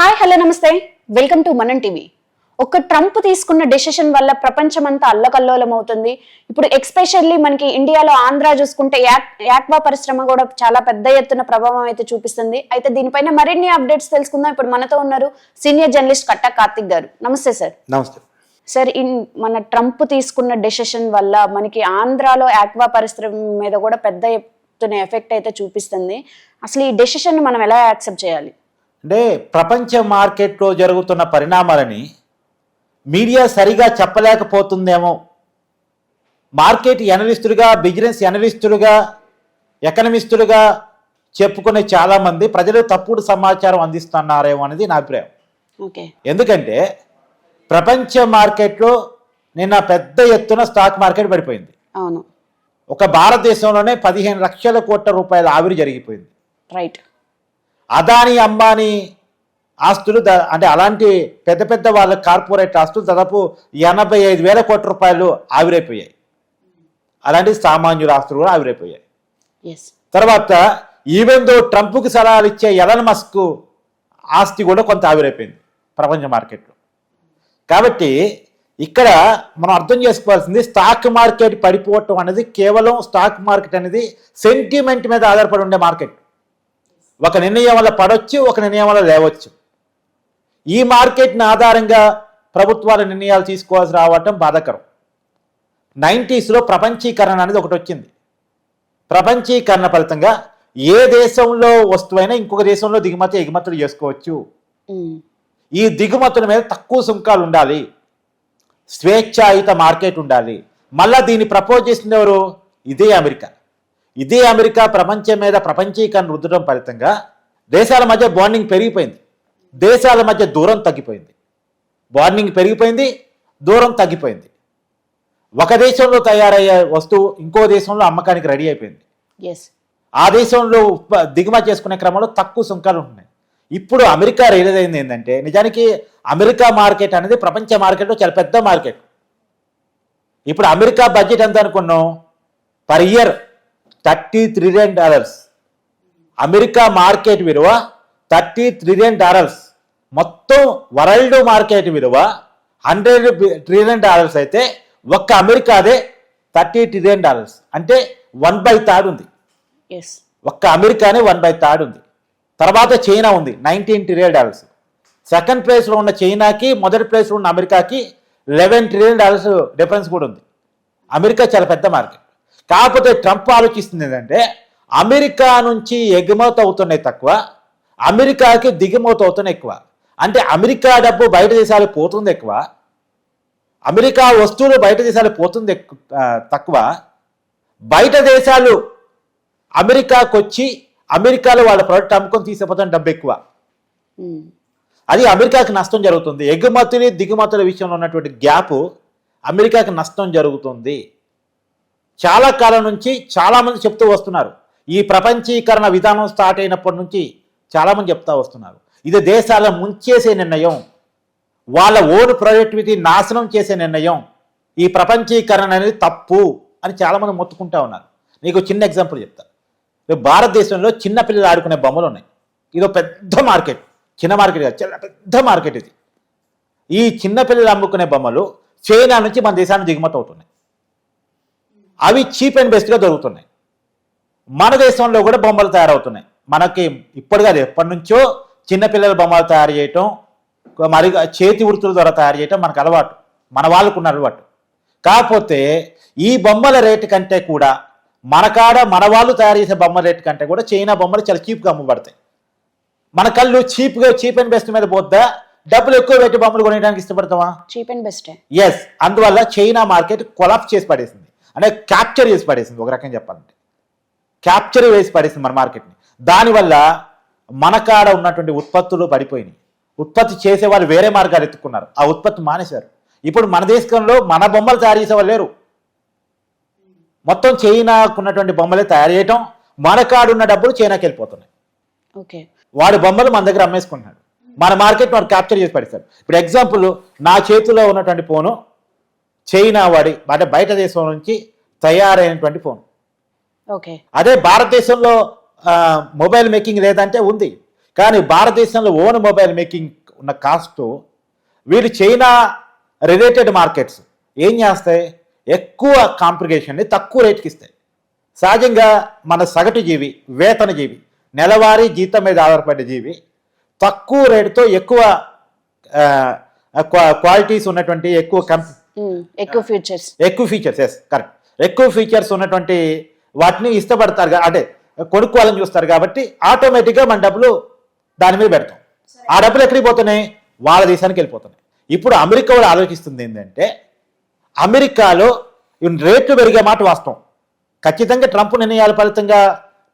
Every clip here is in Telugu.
హాయ్ హలో నమస్తే. Welcome to Manan TV. ఒక ట్రంప్ తీసుకున్న డెసిషన్ వల్ల ప్రపంచమంతా అల్లకల్లోలం అవుతుంది ఇప్పుడు ఎక్స్పెషల్లీ మనకి ఇండియాలో ఆంధ్ర చూసుకుంటే యాక్- యాక్వా పరిశ్రమ కూడా చాలా పెద్ద ఎత్తున ప్రభావం అయితే చూపిస్తుంది. అయితే దీనిపైన మరిన్ని అప్డేట్స్ తెలుసుకుందాం. ఇప్పుడు మనతో ఉన్నారు సీనియర్ జర్నలిస్ట్ కట్టా కార్తిక్ గారు. నమస్తే సార్. నమస్తే. సార్ ఇన్ మన ట్రంప్ తీసుకున్న డెసిషన్ వల్ల మనకి ఆంధ్రాలో యాక్వా పరిశ్రమ మీద కూడా పెద్ద ఎత్తున ఎఫెక్ట్ అయితే చూపిస్తుంది. అసలు ఈ డెసిషన్ మనం ఎలా యాక్సెప్ట్ చేయాలి? అంటే ప్రపంచ మార్కెట్లో జరుగుతున్న పరిణామాలని మీడియా సరిగా చెప్పలేకపోతుందేమో. మార్కెట్ ఎనలిస్టులుగా బిజినెస్ ఎనలిస్టులుగా ఎకనమిస్టులుగా చెప్పుకునే చాలామంది ప్రజలు తప్పుడు సమాచారం అందిస్తున్నారేమో అనేది నా అభిప్రాయం. ఓకే. ఎందుకంటే ప్రపంచ మార్కెట్లో నిన్న పెద్ద ఎత్తున స్టాక్ మార్కెట్ పడిపోయింది. అవును. ఒక భారతదేశంలోనే పదిహేను లక్షల కోట్ల రూపాయల ఆవిరి జరిగిపోయింది. రైట్. అదాని అంబానీ ఆస్తులు ద- అంటే అలాంటి పెద్ద పెద్ద వాళ్ళ కార్పొరేట్ ఆస్తులు దాదాపు ఎనభై ఐదు వేల కోట్ల రూపాయలు ఆవిరైపోయాయి. అలాంటి సామాన్యుల ఆస్తులు కూడా ఆవిరైపోయాయి. తర్వాత ఈవెన్ దో ట్రంప్కి సలహాలు ఇచ్చే ఎలన్ మస్క్ ఆస్తి కూడా కొంత ఆవిరైపోయింది ప్రపంచ మార్కెట్లో. కాబట్టి ఇక్కడ మనం అర్థం చేసుకోవాల్సింది స్టాక్ మార్కెట్ పడిపోవటం అనేది కేవలం స్టాక్ మార్కెట్ అనేది సెంటిమెంట్ మీద ఆధారపడి ఉండే మార్కెట్. ఒక నిర్ణయం వల్ల పడవచ్చు ఒక నిర్ణయం వల్ల లేవచ్చు. ఈ మార్కెట్ని ఆధారంగా ప్రభుత్వాల నిర్ణయాలు తీసుకోవాల్సి రావటం బాధాకరం. నైంటీస్లో ప్రపంచీకరణ అనేది ఒకటి వచ్చింది. ప్రపంచీకరణ ఫలితంగా ఏ దేశంలో వస్తువైనా ఇంకొక దేశంలో దిగుమతి ఎగుమతులు చేసుకోవచ్చు. ఈ దిగుమతుల మీద తక్కువ సుంకాలు ఉండాలి. స్వేచ్ఛాయుత మార్కెట్ ఉండాలి. మళ్ళా దీన్ని ప్రపోజ్ చేసింది ఎవరు? ఇదే అమెరికా. ఇదే అమెరికా ప్రపంచం మీద ప్రపంచీకరణ రుద్దడం ఫలితంగా దేశాల మధ్య బాండింగ్ పెరిగిపోయింది. దేశాల మధ్య దూరం తగ్గిపోయింది. బాండింగ్ పెరిగిపోయింది దూరం తగ్గిపోయింది. ఒక దేశంలో తయారయ్యే వస్తువు ఇంకో దేశంలో అమ్మకానికి రెడీ అయిపోయింది. ఆ దేశంలో దిగుమతి చేసుకునే క్రమంలో తక్కువ సుంకాలు ఉంటున్నాయి. ఇప్పుడు అమెరికా రియలైజ్ అయింది ఏంటంటే నిజానికి అమెరికా మార్కెట్ అనేది ప్రపంచ మార్కెట్లో చాలా పెద్ద మార్కెట్. ఇప్పుడు అమెరికా బడ్జెట్ ఎంత అనుకున్నాం? Per year thirty trillion dollars America market విలువ థర్టీ ట్రిలియన్ డాలర్స్ మొత్తం వరల్డ్ మార్కెట్ విలువ హండ్రెడ్ ట్రిలియన్ డాలర్స్ అయితే ఒక్క అమెరికాదే థర్టీ ట్రిలియన్ డాలర్స్ అంటే వన్ బై థర్డ్ ఉంది. ఒక్క అమెరికానే వన్ బై థర్డ్ ఉంది. తర్వాత చైనా ఉంది నైన్టీన్ ట్రిలియన్ డాలర్స్ సెకండ్ ప్లేస్లో ఉన్న చైనాకి మొదటి ప్లేస్లో ఉన్న అమెరికాకి లెవెన్ ట్రిలియన్ డాలర్స్ డిఫరెన్స్ కూడా ఉంది. అమెరికా చాలా పెద్ద మార్కెట్ కాకపోతే ట్రంప్ ఆలోచిస్తుంది ఏంటంటే అమెరికా నుంచి ఎగుమతి అవుతున్నాయి తక్కువ అమెరికాకి దిగుమతి అవుతున్నాయి ఎక్కువ. అంటే అమెరికా డబ్బు బయట దేశాలకు పోతుంది ఎక్కువ అమెరికా వస్తువులు బయట దేశాలకు పోతుంది తక్కువ. బయట దేశాలు అమెరికాకు వచ్చి అమెరికాలో వాళ్ళ ప్రోడక్ట్ అమ్ముకొని తీసుకుపోతాం డబ్బు ఎక్కువ. అది అమెరికాకి నష్టం జరుగుతుంది. ఎగుమతులు దిగుమతుల విషయంలో ఉన్నటువంటి గ్యాప్ అమెరికాకి నష్టం జరుగుతుంది. చాలా కాలం నుంచి చాలామంది చెప్తూ వస్తున్నారు. ఈ ప్రపంచీకరణ విధానం స్టార్ట్ అయినప్పటి నుంచి చాలామంది చెప్తా వస్తున్నారు. ఇది దేశాల ముంచేసే నిర్ణయం. వాళ్ళ ఓన్ ప్రొడక్టివిటీ నాశనం చేసే నిర్ణయం. ఈ ప్రపంచీకరణ అనేది తప్పు అని చాలామంది మొత్తుకుంటా ఉన్నారు. నీకు చిన్న ఎగ్జాంపుల్ చెప్తా. రేపు భారతదేశంలో చిన్నపిల్లలు ఆడుకునే బొమ్మలు ఉన్నాయి. ఇది ఒక పెద్ద మార్కెట్. చిన్న మార్కెట్ కాదు చాలా పెద్ద మార్కెట్ ఇది. ఈ చిన్నపిల్లలు అమ్ముకునే బొమ్మలు చైనా నుంచి మన దేశానికి దిగుమతి అవుతున్నాయి. అవి చీప్ అండ్ బెస్ట్గా దొరుకుతున్నాయి మన దేశంలో కూడా బొమ్మలు తయారవుతున్నాయి. మనకి ఇప్పుడు కాదు ఎప్పటి నుంచో చిన్నపిల్లల బొమ్మలు తయారు చేయటం మరి చేతి వృత్తుల ద్వారా తయారు చేయటం మనకు అలవాటు. మన వాళ్ళకు ఉన్న అలవాటు. కాకపోతే ఈ బొమ్మల రేటు కంటే కూడా మన కాడ మన వాళ్ళు తయారు చేసే బొమ్మల రేటు కంటే కూడా చైనా బొమ్మలు చాలా చీప్గా అమ్మబడతాయి. మన కళ్ళు చీప్గా చీప్ అండ్ బెస్ట్ మీద పోద్దా? డబ్బులు ఎక్కువ పెట్టి బొమ్మలు కొనడానికి ఇష్టపడతామా చీప్ అండ్ బెస్ట్. ఎస్ అందువల్ల చైనా మార్కెట్ కొలాప్స్ చేసి పడేసింది. అంటే క్యాప్చర్ చేసి పడేసింది ఒక రకంగా చెప్పాలంటే. క్యాప్చర్ వేసి పడేసింది మన మార్కెట్ని దానివల్ల మన కాడ ఉన్నటువంటి ఉత్పత్తులు పడిపోయినాయి. ఉత్పత్తి చేసే వాళ్ళు వేరే మార్గాలు ఎత్తుకున్నారు. ఆ ఉత్పత్తి మానేశారు. ఇప్పుడు మన దేశంలో మన బొమ్మలు తయారు చేసే వాళ్ళు లేరు. మొత్తం చైనాకు ఉన్నటువంటి బొమ్మలే తయారు చేయటం మన కాడున్న డబ్బులు చైనాకి వెళ్ళిపోతున్నాయి. ఓకే. వాడి బొమ్మలు మన దగ్గర అమ్మేసుకుంటున్నాడు. మన మార్కెట్ వాడు క్యాప్చర్ చేసి పడేస్తాడు ఇప్పుడు ఎగ్జాంపుల్ నా చేతిలో ఉన్నటువంటి ఫోను చైనా వాడి అంటే బయట దేశం నుంచి తయారైనటువంటి ఫోన్. ఓకే. అదే భారతదేశంలో మొబైల్ మేకింగ్ లేదంటే ఉంది. కానీ భారతదేశంలో ఓన్ మొబైల్ మేకింగ్ ఉన్న కాస్ట్ వీళ్ళు చైనా రిలేటెడ్ మార్కెట్స్ ఏం చేస్తాయి? ఎక్కువ కాంప్లికేషన్ని తక్కువ రేటుకి ఇస్తాయి. సహజంగా మన సగటు జీవి వేతన జీవి నెలవారీ జీతం మీద ఆధారపడే జీవి తక్కువ రేటుతో ఎక్కువ క్వాలిటీస్ ఉన్నటువంటి ఎక్కువ కంప్ ఉమ్, ఎక్కువ ఫ్యూచర్స్ ఎక్కువ ఫీచర్స్ ఎస్ కరెక్ట్ ఎక్కువ ఫీచర్స్ ఉన్నటువంటి వాటిని ఇష్టపడతారు అంటే కొనుక్కోవాలని చూస్తారు కాబట్టి ఆటోమేటిక్గా మన డబ్బులు దాని మీద పెడతాం. ఆ డబ్బులు ఎక్కడికి పోతున్నాయి? వాళ్ళ దేశానికి వెళ్ళిపోతున్నాయి. ఇప్పుడు అమెరికా వాళ్ళు ఆలోచిస్తుంది ఏంటంటే అమెరికాలో రేట్లు పెరిగే మాట వాస్తవం. ఖచ్చితంగా ట్రంప్ నిర్ణయాల ఫలితంగా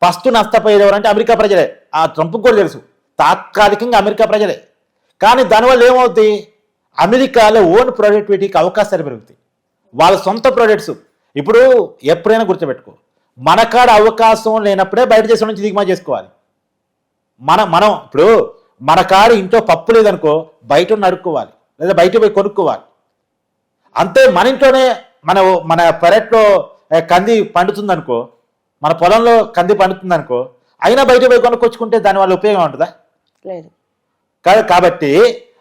ఫస్ట్ నష్టపోయేది ఎవరంటే అమెరికా ప్రజలే. ఆ ట్రంప్కి కూడా తెలుసు. తాత్కాలికంగా అమెరికా ప్రజలే. కానీ దానివల్ల ఏమవుద్ది? అమెరికాలో ఓన్ ప్రొడక్టివిటీకి అవకాశాలు పెరుగుతాయి. వాళ్ళ సొంత ప్రొడక్ట్స్ ఇప్పుడు ఎప్పుడైనా గుర్తుపెట్టుకో. మన కాడ అవకాశం లేనప్పుడే బయట దేశం నుంచి దిగుమతి చేసుకోవాలి. మన మనం ఇప్పుడు మన కాడ ఇంట్లో పప్పు లేదనుకో బయట ఉన్న అడుక్కోవాలి లేదా బయట పోయి కొనుక్కోవాలి. అంతే మన ఇంట్లోనే మన మన పెరట్లో కంది పండుతుందనుకో మన పొలంలో కంది పండుతుందనుకో అయినా బయట పోయి కొనుక్కొచ్చుకుంటే దానివల్ల ఉపయోగం ఉంటుందా? లేదు. కాబట్టి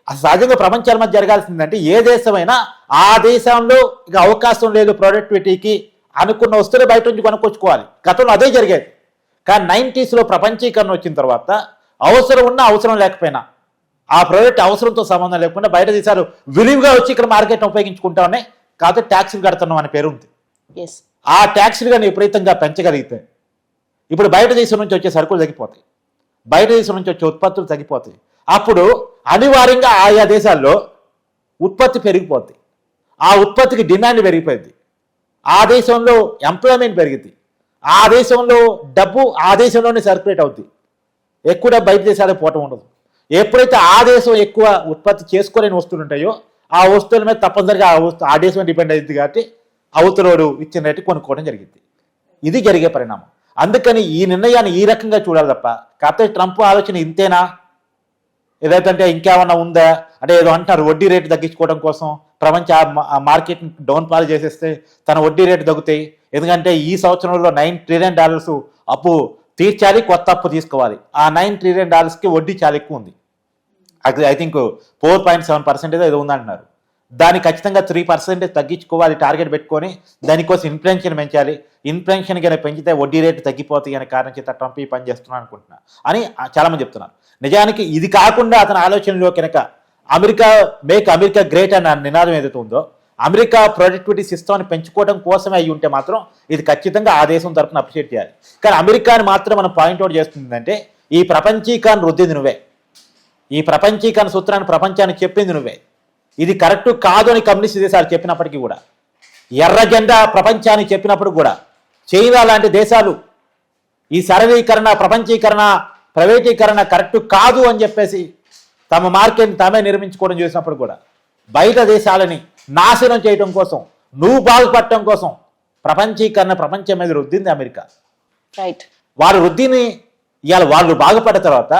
సహజంగా ప్రపంచాల మధ్య జరగాల్సిందంటే ఏ దేశమైనా ఆ దేశంలో ఇక అవకాశం లేదు ప్రొడక్టివిటీకి అనుకున్న వస్తువులు బయట నుంచి కొనుక్కొచ్చుకోవాలి. గతంలో అదే జరిగేది. కానీ నైంటీస్లో ప్రపంచీకరణ వచ్చిన తర్వాత అవసరం ఉన్నా అవసరం లేకపోయినా ఆ ప్రోడక్ట్ అవసరంతో సంబంధం లేకుండా బయట దేశాలు విరివిగా వచ్చి ఇక్కడ మార్కెట్ను ఉపయోగించుకుంటామని కాకపోతే ట్యాక్సులు కడుతున్నాం అనే పేరు ఉంది. ఆ ట్యాక్సులు కానీ విపరీతంగా పెంచగలిగితే ఇప్పుడు బయట దేశం నుంచి వచ్చే సరుకులు తగ్గిపోతాయి. బయట దేశం నుంచి వచ్చే ఉత్పత్తులు తగ్గిపోతాయి. అప్పుడు అనివార్యంగా ఆయా దేశాల్లో ఉత్పత్తి పెరిగిపోద్ది. ఆ ఉత్పత్తికి డిమాండ్ పెరిగిపోయింది. ఆ దేశంలో ఎంప్లాయ్మెంట్ పెరిగింది. ఆ దేశంలో డబ్బు ఆ దేశంలోనే సర్క్యులేట్ అవుద్ది. ఎక్కువ డబ్బు బయట దేశాలకు పోవటం ఉండదు. ఎప్పుడైతే ఆ దేశం ఎక్కువ ఉత్పత్తి చేసుకోలేని వస్తువులు ఉంటాయో ఆ వస్తువుల మీద తప్పనిసరిగా ఆ వస్తు ఆ దేశం డిపెండ్ అయింది కాబట్టి అవతలోడు ఇచ్చిన రేటు కొనుక్కోవడం జరిగింది. ఇది జరిగే పరిణామం. అందుకని ఈ నిర్ణయాన్ని ఈ రకంగా చూడాలి తప్ప కాకపోతే ట్రంప్ ఆలోచన ఇంతేనా? ఏదైతే ఇంకేమన్నా ఉందా? అంటే ఏదో అంటారు వడ్డీ రేటు తగ్గించుకోవడం కోసం ప్రపంచ మార్కెట్ డౌన్ పాల్ చేసేస్తే తన వడ్డీ రేటు తగ్గుతాయి. ఎందుకంటే ఈ సంవత్సరంలో నైన్ ట్రిలియన్ డాలర్స్ అప్పు తీర్చాలి కొత్త అప్పు తీసుకోవాలి. ఆ నైన్ ట్రిలియన్ డాలర్స్కి వడ్డీ చాలా ఎక్కువ ఉంది. అది I think four point seven percent ఏదో ఉందంటున్నారు. దాన్ని ఖచ్చితంగా త్రీ పర్సెంటేజ్ తగ్గించుకోవాలి టార్గెట్ పెట్టుకొని దానికోసం ఇన్ఫ్లెన్షన్ పెంచాలి. ఇన్ఫ్లెన్షన్ కనుక పెంచితే వడ్డీ రేటు తగ్గిపోతాయి అనే కారణం చేత ట్రంప్ ఈ పని చేస్తున్నాను అనుకుంటున్నా. అని చాలామంది చెప్తున్నారు. నిజానికి ఇది కాకుండా అతని ఆలోచనలో కనుక అమెరికా మేక్ అమెరికా గ్రేట్ అన్న నినాదం ఏదైతే ఉందో అమెరికా ప్రొడక్టివిటీ సిస్టమ్ని పెంచుకోవడం కోసమే అయి ఉంటే మాత్రం ఇది ఖచ్చితంగా ఆ దేశం తరఫున అప్రిషియేట్ చేయాలి. కానీ అమెరికాని మాత్రం మనం పాయింట్అవుట్ చేస్తుందంటే ఈ ప్రపంచీకరణ రుద్దింది నువ్వే. ఈ ప్రపంచీకరణ సూత్రాన్ని ప్రపంచానికి చెప్పింది నువ్వే. ఇది కరెక్ట్ కాదు అని కమ్యూనిస్ట్ దేశాలు చెప్పినప్పటికీ కూడా. ఎర్ర జెండా ప్రపంచానికి చెప్పినప్పుడు కూడా చైనా లాంటి దేశాలు ఈ సరళీకరణ ప్రపంచీకరణ ప్రైవేటీకరణ కరెక్ట్ కాదు అని చెప్పేసి తమ మార్కెట్ని తామే నిర్మించుకోవడం చేసినప్పుడు కూడా బయట దేశాలని నాశనం చేయడం కోసం నువ్వు బాగుపడటం కోసం ప్రపంచీకరణ ప్రపంచం మీద రుద్దింది అమెరికా. రైట్ వారు వృద్ధిని ఇవాళ వాళ్ళు బాగుపడ్డ తర్వాత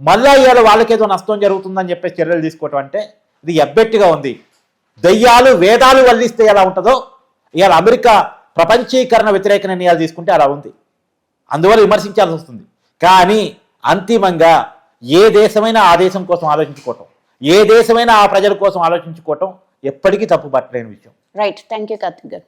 మళ్ళా ఇవాళ వాళ్ళకేదో నష్టం జరుగుతుందని చెప్పేసి చర్యలు తీసుకోవటం అంటే ఇది ఎబ్బెట్టుగా ఉంది. దయ్యాలు వేదాలు వల్లిస్తే ఎలా ఉంటుందో ఇవాళ అమెరికా ప్రపంచీకరణ వ్యతిరేక నిర్ణయాలు తీసుకుంటే అలా ఉంది. అందువల్ల విమర్శించాల్సి వస్తుంది. కానీ అంతిమంగా ఏ దేశమైనా ఆ దేశం కోసం ఆలోచించుకోవటం ఏ దేశమైనా ఆ ప్రజల కోసం ఆలోచించుకోవటం ఎప్పటికీ తప్పు పట్టలేని విషయం. రైట్ థ్యాంక్ యూ కార్తిక్ గారు.